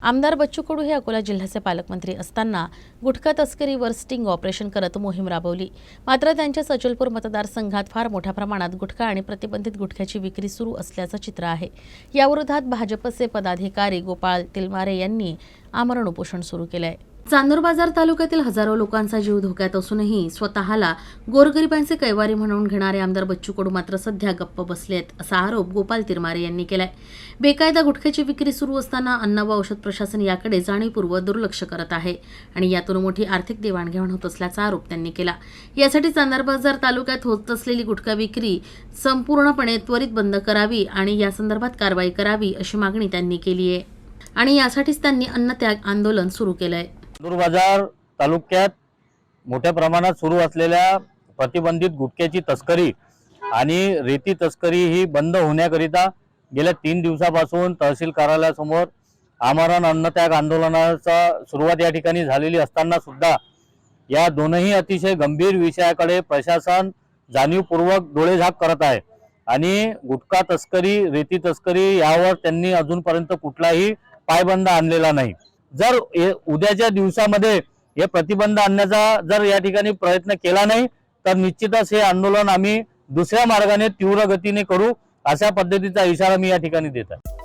आमदार बच्चू कडू हे अकोला जिल्ह्याचे पालकमंत्री असताना गुटखा तस्करीवर स्टिंग ऑपरेशन करत मोहीम राबवली. मात्र त्यांच्या सचलपूर मतदारसंघात फार मोठ्या प्रमाणात गुटखा आणि प्रतिबंधित गुटख्याची विक्री सुरू असल्याचं चित्र आहे. याविरोधात भाजपचे पदाधिकारी गोपाळ तिलमारे यांनी आमरण उपोषण सुरू केलं आहे चांदूर बाजार तालुक्यातील हजारो लोकांचा जीव धोक्यात असूनही स्वतःला गोरगरिबांचे कैवारी म्हणून घेणारे आमदार बच्चू कडू मात्र सध्या गप्प बसलेत असा आरोप गोपाल तिरमारे यांनी केलाय. बेकायदा गुटख्याची विक्री सुरू असताना अन्न व औषध प्रशासन याकडे जाणीवपूर्वक दुर्लक्ष करत आहे आणि यातून मोठी आर्थिक देवाणघेवाण होत असल्याचा आरोप त्यांनी केला. यासाठी चांदूर बाजार तालुक्यात होत असलेली गुटखा विक्री संपूर्णपणे त्वरित बंद करावी आणि या संदर्भात कारवाई करावी अशी मागणी त्यांनी केली आहे आणि यासाठीच त्यांनी अन्नत्याग आंदोलन सुरू केलं आहे बाजार तालुक्यात मोठ्या प्रमाणात सुरू असलेल्या प्रतिबंधित गुटख्याची तस्करी आणि रेती तस्करी ही बंद होण्याकरिता गेल्या तीन दिवसापासून तहसील कार्यालयासमोर आमरण अन्नत्याग आंदोलनाचा सुरुवात या ठिकाणी झालेली असताना सुद्धा या दोनही अतिशय गंभीर विषयाकडे प्रशासन जाणीवपूर्वक डोळेझाक करत आहे. आणि गुटखा तस्करी रेती तस्करी यावर त्यांनी अजूनपर्यंत कुठलाही पायबंद आणलेला नाही. जर उद्याच्या दिवसामध्ये हे प्रतिबंध आणण्याचा जर या ठिकाणी प्रयत्न केला नाही तर निश्चितच हे आंदोलन आम्ही दुसऱ्या मार्गाने तीव्र गतीने करू अशा पद्धतीचा इशारा मी या ठिकाणी देत आहे.